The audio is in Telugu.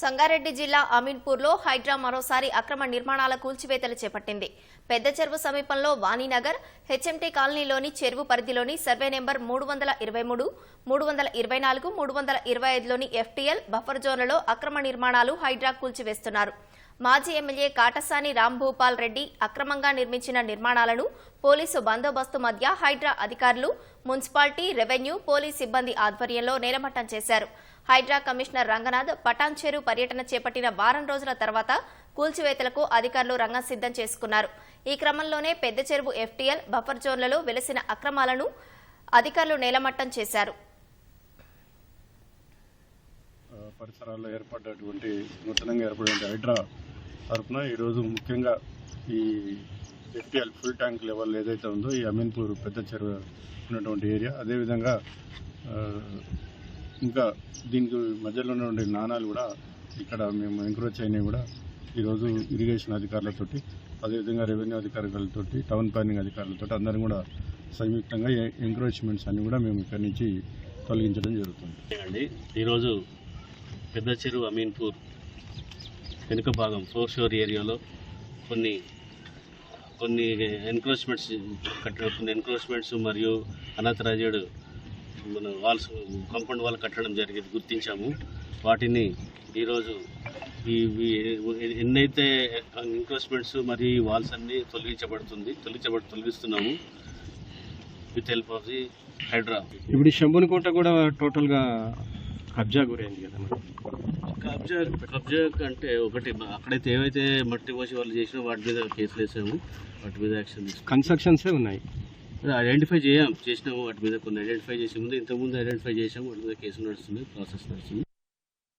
సంగారెడ్డి జిల్లా అమీన్పూర్లో హైడ్రా మరోసారి అక్రమ నిర్మాణాల కూల్చివేతలు చేపట్టింది. పెద్ద చెరువు సమీపంలో వాణినగర్ హెచ్ఎంటీ కాలనీలోని చెరువు పరిధిలోని సర్వే నెంబర్ మూడు వందల ఇరవై మూడు మూడు వందల ఇరవై నాలుగు మూడు వందల ఇరవై ఐదులోని ఎఫ్టీఎల్ బఫర్ జోన్లలో అక్రమ నిర్మాణాలు హైడ్రా కూల్చివేస్తున్నారు. మాజీ ఎమ్మెల్యే కాటసాని రాంభూపాల్ రెడ్డి అక్రమంగా నిర్మించిన నిర్మాణాలను పోలీసు బందోబస్తు మధ్య హైడ్రా అధికారులు మున్సిపాలిటీ రెవెన్యూ పోలీస్ సిబ్బంది ఆధ్వర్యంలో నేలమట్టం చేశారు. హైడ్రా కమిషనర్ రంగనాథ్ పటాన్చేరు పర్యటన చేపట్టిన వారం రోజుల తర్వాత కూల్చివేతలకు అధికారులు రంగం సిద్ధం చేసుకున్నారు. ఈ క్రమంలోనే పెద్ద చెరువు ఎఫ్టీఎల్ బఫర్ జోన్లలో వెలిసిన అక్రమాలను అధికారులు నేలమట్టం చేశారు. పరిసరాల్లో ఏర్పడ్డటువంటి నూతనంగా ఏర్పడిన హైడ్రా తరఫున ఈరోజు ముఖ్యంగా ఈ ఎఫ్టీఎల్ ఫుల్ ట్యాంక్ లెవెల్ ఏదైతే ఉందో ఈ అమీన్పూర్ పెద్ద చెరువు ఉన్నటువంటి ఏరియా అదేవిధంగా ఇంకా దీనికి మధ్యలో ఉన్నటువంటి నాణాలు కూడా ఇక్కడ మేము ఎంక్రోచ్ అయినవి కూడా ఈరోజు ఇరిగేషన్ అధికారులతోటి అదేవిధంగా రెవెన్యూ అధికారులతోటి టౌన్ ప్లానింగ్ అధికారులతో అందరం కూడా సంయుక్తంగా ఎంక్రోచ్మెంట్స్ అన్ని కూడా మేము ఇక్కడి నుంచి తొలగించడం జరుగుతుంది. అండి ఈరోజు పెద్ద చెరువు అమీన్పూర్ వెనుక భాగం ఫోర్ షోర్ ఏరియాలో కొన్ని కొన్ని ఎన్క్రోచ్మెంట్స్ కట్ట కొన్ని ఎన్క్రోచ్మెంట్స్ మరియు అనాథరైజ్డ్ మన వాల్స్ కాంపౌండ్ వాల్ కట్టడం జరిగింది గుర్తించాము. వాటిని ఈరోజు ఈ ఎన్నైతే ఎన్క్రోచ్మెంట్స్ మరియు ఈ వాల్స్ అన్నీ తొలగించబడుతుంది తొలగించబడి తొలగిస్తున్నాము. With help of the Hydraa. ఇప్పుడు శంభుని కోట కూడా టోటల్గా కబ్జా గురైంది కదా మరి. కబ్జా కబ్జా అంటే ఒకటి అక్కడైతే ఏవైతే మట్టి పోసి వాళ్ళు చేసినా వాటి మీద కేసులు వేసాము. వాటి మీద యాక్షన్ కన్స్ట్రక్షన్సే ఉన్నాయి? ఐడెంటిఫై చేయం. చేసినాము వాటి మీద కొన్ని ఐడెంటిఫై చేసే ముందు ఇంతకుముందు ఐడెంటిఫై చేసాము వాటి మీద కేసు నడుస్తుంది ప్రాసెస్ నడుస్తుంది